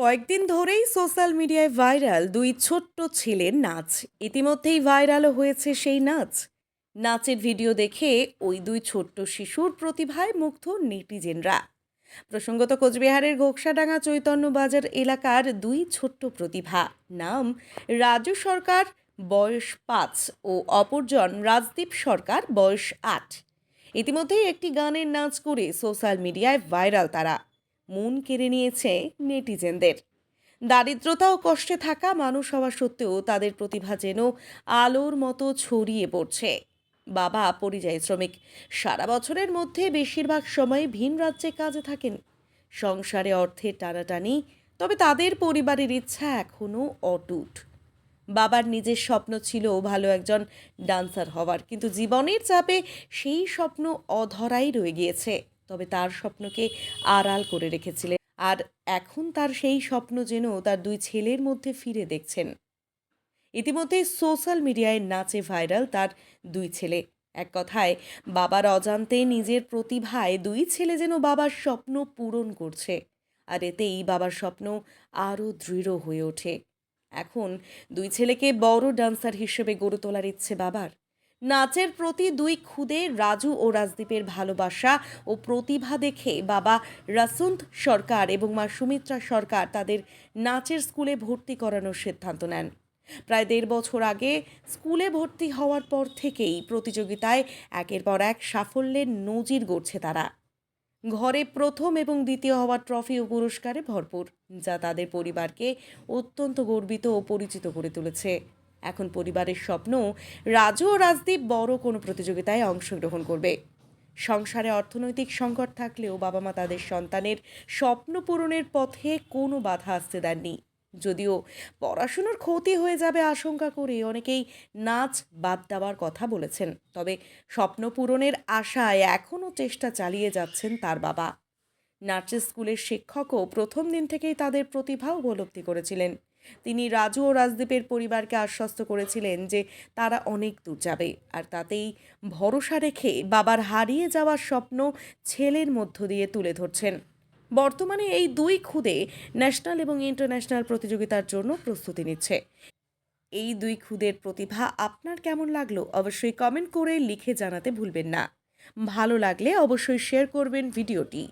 কয়েকদিন ধরেই সোশ্যাল মিডিয়ায় ভাইরাল দুই ছোট্ট ছেলের নাচ। ইতিমধ্যেই ভাইরালও হয়েছে সেই নাচ। নাচের ভিডিও দেখে ওই দুই ছোট্ট শিশুর প্রতিভায় মুগ্ধ নেটিজেনরা। প্রসঙ্গত কোচবিহারের ঘোকসাডাঙ্গা চৈতন্য বাজার এলাকার দুই ছোট্ট প্রতিভা, নাম রাজু সরকার, বয়স পাঁচ, ও অপরজন রাজদীপ সরকার, বয়স আট। ইতিমধ্যেই একটি গানের নাচ করে সোশ্যাল মিডিয়ায় ভাইরাল তারা। মন কেড়ে নিয়েছে নেটিজেনদের। দারিদ্রতা ও কষ্টে থাকা মানুষ হওয়া সত্ত্বেও তাদের প্রতিভা যেন আলোর মতো ছড়িয়ে পড়ছে। বাবা পরিযায়ী শ্রমিক। সারা বছরের মধ্যে বেশিরভাগ সময় ভিন রাজ্যে কাজে থাকেন। সংসারে অর্থের টানাটানি, তবে তাদের পরিবারের ইচ্ছা এখনও অটুট। বাবার নিজের স্বপ্ন ছিল ভালো একজন ডান্সার হওয়ার, কিন্তু জীবনের চাপে সেই স্বপ্ন অধরাই রয়ে গিয়েছে। তবে তার স্বপ্নকে আড়াল করে রেখেছিলেন। আর এখন তার সেই স্বপ্ন যেন তার দুই ছেলের মধ্যে ফিরে দেখছেন। ইতিমধ্যে সোশ্যাল মিডিয়ায় নাচে ভাইরাল তার দুই ছেলে। এক কথায়, বাবার অজান্তে নিজের প্রতিভায় দুই ছেলে যেন বাবার স্বপ্ন পূরণ করছে। আর এতেই বাবার স্বপ্ন আরও দৃঢ় হয়ে ওঠে। এখন দুই ছেলেকে বড় ডান্সার হিসেবে গড়ে তোলার ইচ্ছে বাবার। নাচের প্রতি দুই খুদে রাজু ও রাজদীপের ভালোবাসা ও প্রতিভা দেখে বাবা রাসুন্ত সরকার এবং মা সুমিত্রা সরকার তাদের নাচের স্কুলে ভর্তি করানোর সিদ্ধান্ত নেন। প্রায় দেড় বছর আগে স্কুলে ভর্তি হওয়ার পর থেকেই প্রতিযোগিতায় একের পর এক সাফল্যের নজির গড়ছে তারা। ঘরে প্রথম এবং দ্বিতীয় হওয়ার ট্রফি ও পুরস্কারে ভরপুর, যা তাদের পরিবারকে অত্যন্ত গর্বিত ও পরিচিত করে তুলেছে। এখন পরিবারের স্বপ্ন রাজু ও রাজদীপ বড় কোনো প্রতিযোগিতায় অংশগ্রহণ করবে। সংসারে অর্থনৈতিক সংকট থাকলেও বাবা মা তাদের সন্তানের স্বপ্ন পূরণের পথে কোনো বাধা আসতে দেননি। যদিও পড়াশুনোর ক্ষতি হয়ে যাবে আশঙ্কা করে অনেকেই নাচ বাদ দেওয়ার কথা বলেছেন। তবে স্বপ্ন পূরণের আশায় এখনও চেষ্টা চালিয়ে যাচ্ছেন তার বাবা। নাচের স্কুলের শিক্ষকও প্রথম দিন থেকেই তাদের প্রতিভা উপলব্ধি করেছিলেন। তিনি রাজু ও রাজদীপের পরিবারকে আশ্বস্ত করেছিলেন যে তারা অনেক দূর যাবে আর তাতেই ভরসা রেখে বাবার হারিয়ে যাওয়ার স্বপ্ন ছেলের মধ্য দিয়ে তুলে ধরছেন। বর্তমানে এই দুই খুদে ন্যাশনাল এবং ইন্টারন্যাশনাল প্রতিযোগিতার জন্য প্রস্তুতি নিচ্ছে। এই দুই খুদের প্রতিভা আপনার কেমন লাগল অবশ্যই কমেন্ট করে লিখে জানাতে ভুলবেন না। ভালো লাগলে অবশ্যই শেয়ার করবেন ভিডিওটি।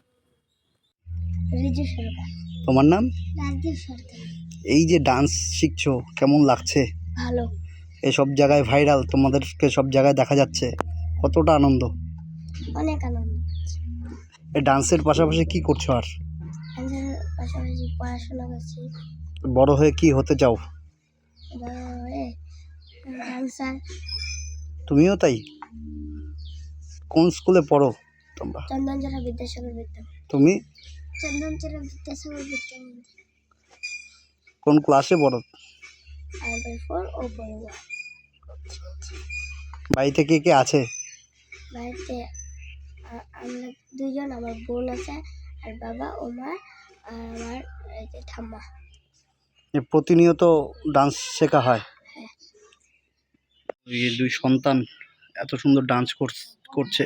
তোমার নাম? এই যে ডান্স শিখছো কেমন লাগছে? ভালো। এই সব জায়গায় ভাইরাল তোমাদেরকে সব জায়গায় দেখা যাচ্ছে। কতটা আনন্দ? অনেক আনন্দ। এই ডান্সের পাশাপাশি কি করছ আর? আমাদের পাশাপাশি পড়াশোনা করছি। বড় হয়ে কি হতে চাও? তুমিও তাই? কোন স্কুলে পড়ো তোমরা? বিদ্যাসাগর তুমি? চন্দনচেরা বিদ্যাসাগর বিদ্যা কোন ক্লাসে পড়ো? ও বাড়িতে কে কে আছে? বাড়িতে আমরা দুজন আমার বোন আছে আর বাবা ও মা আর আমার ঠাম্মা। প্রতিনিয়ত ডান্স শেখা হয়। হ্যাঁ। এই দুই সন্তান এত সুন্দর ডান্স করছে।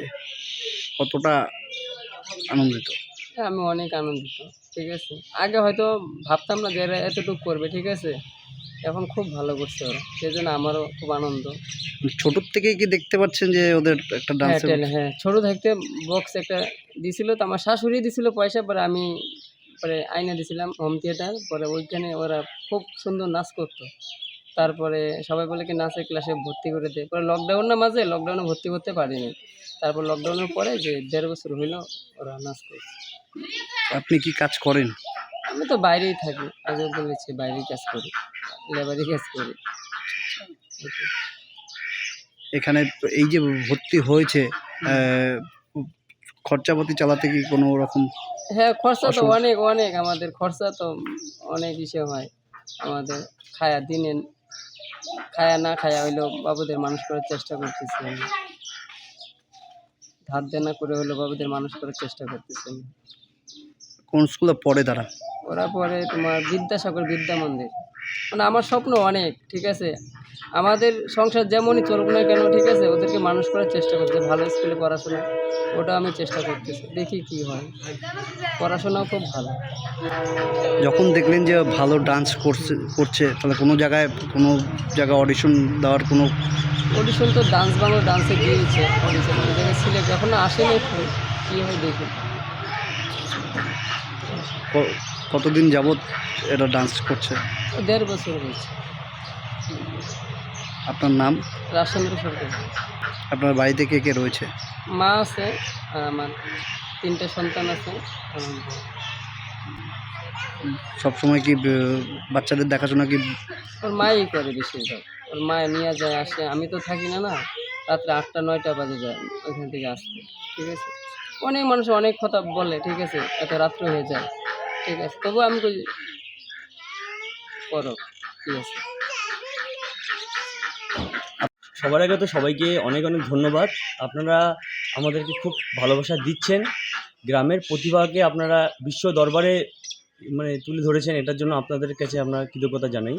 কতটা আনন্দিত। আমি অনেক আনন্দিত ঠিক আছে? আগে হয়তো ভাবতাম না যে এরা এতটুকু করবে ঠিক আছে? এখন খুব ভালো করছে ওরা সেই জন্য আমারও খুব আনন্দ। ছোটোর থেকেই কি দেখতে পাচ্ছেন যে ওদের একটা হ্যাঁ ডান্স হ্যাঁ ছোটো থাকতে বক্স একটা দিছিল তো আমার শাশুড়ি দিছিল পয়সা পরে আমি পরে আয়না দিছিলাম হোম থিয়েটার পরে ওইখানে ওরা খুব সুন্দর নাচ করতো। তারপরে সবাই বলে কি নাচের ক্লাসে ভর্তি করে দেয় পরে লকডাউনের মাঝে লকডাউনে ভর্তি করতে পারিনি। তারপর লকডাউনের পরে যে দেড় বছর হইল ওরা নাচ করছে। আপনি কি কাজ করেন? আমি তো বাইরেই থাকি। আগে বলেছি বাইরেই কাজ করি লেবারি কাজ করি। এখানে এই যে ভর্তি হয়েছে খরচাপাতি চালাতে কি কোনো রকম হ্যাঁ খরচা তো অনেক অনেক। আমাদের খরচা তো অনেক ইসে হয়। আমাদের খায়া দিনে খায়া না খায়া হইল বাবুদের মানুষ করার চেষ্টা করতেছি আমি। ধার দেনা করে হইল বাবুদের মানুষ করার চেষ্টা করতেছি আমি। কোন স্কুলে পড়ে তারা? ওরা পরে তোমার বিদ্যাসাগর বিদ্যা মন্দির। মানে আমার স্বপ্ন অনেক ঠিক আছে? আমাদের সংসার যেমনই চলুক না কেন ঠিক আছে? ওদেরকে মানুষ করার চেষ্টা করছে ভালো স্কুলে পড়াশোনা ওটা আমি চেষ্টা করতেছি। দেখি কি হয়। পড়াশোনাও খুব ভালো। যখন দেখলেন যে ভালো ডান্স করছে করছে তাহলে কোনো জায়গায় কোনো জায়গায় অডিশন দেওয়ার কোনো অডিশন তো ডান্স বাংলা ডান্সে গিয়েছে অডিশন জায়গায় সিলেক্ট এখনও আসেনি একটু কী হয় দেখি ক- কতদিন যাবত এটা ডান্স করছে? দেড় বছর হয়েছে। আপনার নাম? রাজচন্দ্র সরকার। আপনার বাড়িতে কে কে রয়েছে? মা আছে আর আমার তিনটে সন্তান আছে আমার বউ। সব সময় কি বাচ্চাদের দেখাশোনা কি? ওর মাই করে বেশিরভাগ। ওর মা নিয়ে যায় আসে। আমি তো থাকি না না? রাত্রে আটটা নয়টা বাজে যায় ওইখান থেকে আসতে ঠিক আছে? অনেক মানুষ অনেক কথা বলে ঠিক আছে? এত রাত্রে হয়ে যায় ঠিক আছে? তবু আমি করো ঠিক আছে? সবার আগে তো সবাইকে অনেক অনেক ধন্যবাদ। আপনারা আমাদেরকে খুব ভালোবাসা দিচ্ছেন। গ্রামের প্রতিভাকে আপনারা বিশ্ব দরবারে মানে তুলে ধরেছেন, এটার জন্য আপনাদের কাছে আমরা কৃতজ্ঞতা জানাই।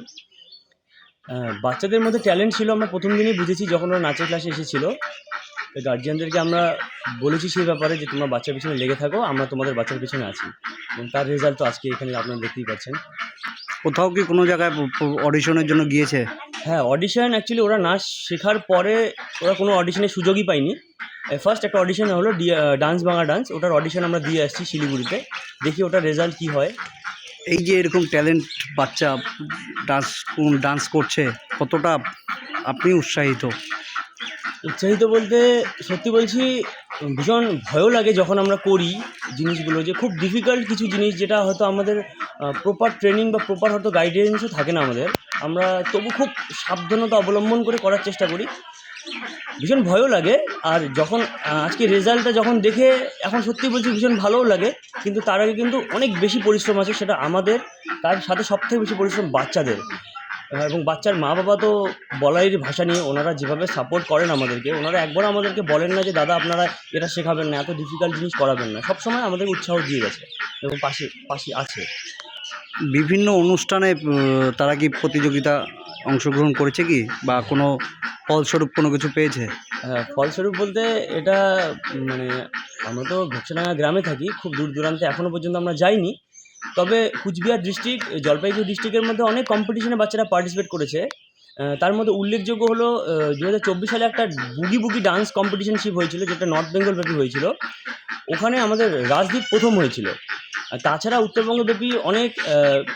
বাচ্চাদের মধ্যে ট্যালেন্ট ছিল আমরা প্রথম দিনই বুঝেছি যখন ওরা নাচের ক্লাসে এসেছিল। গার্জিয়ানদেরকে আমরা বলেছি সেই ব্যাপারে যে তোমরা বাচ্চার পিছনে লেগে থাকো, আমরা তোমাদের বাচ্চার পিছনে আছি। এবং তার রেজাল্ট তো আজকে এখানে আপনারা দেখতেই পাচ্ছেন। কোথাও কি কোনো জায়গায় অডিশনের জন্য গিয়েছে? হ্যাঁ অডিশন অ্যাকচুয়ালি ওরা নাচ শেখার পরে ওরা কোনো অডিশনের সুযোগই পায়নি। ফার্স্ট একটা অডিশন হলো ডান্স বাংলা ডান্স ওটার অডিশন আমরা দিয়ে আসছি শিলিগুড়িতে। দেখি ওটার রেজাল্ট কী হয়। এই যে এরকম ট্যালেন্ট বাচ্চা ডান্স ডান্স করছে কতটা আপনি উৎসাহিত? উৎসাহিত বলতে সত্যি বলছি ভীষণ ভয়ও লাগে যখন আমরা করি জিনিসগুলো যে খুব ডিফিকাল্ট কিছু জিনিস যেটা হয়তো আমাদের প্রপার ট্রেনিং বা প্রপার হয়তো গাইডেন্সও থাকে না আমাদের। আমরা তবু খুব সাবধানতা অবলম্বন করে করার চেষ্টা করি। ভীষণ ভয়ও লাগে। আর যখন আজকে রেজাল্টটা যখন দেখে এখন সত্যি বলছি ভীষণ ভালোও লাগে। কিন্তু তার আগে কিন্তু অনেক বেশি পরিশ্রম আছে, সেটা আমাদের, তার সাথে সবথেকে বেশি পরিশ্রম বাচ্চাদের। এবং বাচ্চার মা বাবা তো বলাইয়ের ভাষা নিয়ে ওনারা যেভাবে সাপোর্ট করেন আমাদেরকে ওনারা একবার আমাদেরকে বলেন না যে দাদা আপনারা এটা শেখাবেন না এত ডিফিকাল্ট জিনিস করাবেন না। সবসময় আমাদের উৎসাহ দিয়ে গেছে এবং পাশে পাশে আছে। বিভিন্ন অনুষ্ঠানে তারা কি প্রতিযোগিতা অংশগ্রহণ করেছে কি? বা কোনো ফলস্বরূপ কোনো কিছু পেয়েছে? হ্যাঁ, ফলস্বরূপ বলতে এটা মানে আমরা তো ঘোকসাডাঙ্গা গ্রামে থাকি খুব দূর দূরান্তে এখনও পর্যন্ত আমরা যাইনি। তবে কুচবিহার ডিস্ট্রিক্ট জলপাইগুড়ি ডিস্ট্রিক্টের মধ্যে অনেক কম্পিটিশনে বাচ্চারা পার্টিসিপেট করেছে। তার মধ্যে উল্লেখযোগ্য হলো দু হাজার চব্বিশ সালে একটা বুগি বুগি ডান্স কম্পিটিশনশিপ হয়েছিল যেটা নর্থ বেঙ্গল ব্যাপী হয়েছিল। ওখানে আমাদের রাজদীপ প্রথম হয়েছিল। তাছাড়া উত্তরবঙ্গ ব্যাপী অনেক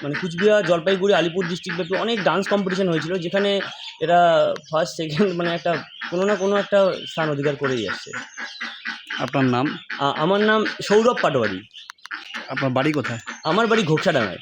মানে কুচবিহার জলপাইগুড়ি আলিপুর ডিস্ট্রিক্ট ব্যাপী অনেক ডান্স কম্পিটিশন হয়েছিল যেখানে এরা ফার্স্ট সেকেন্ড মানে একটা কোনো না কোনো একটা স্থান অধিকার করেই আসছে। আপনার নাম? আমার নাম সৌরভ পাটোয়ারি। আপনার বাড়ি কোথায়? আমার বাড়ি ঘোকসাডাঙ্গায়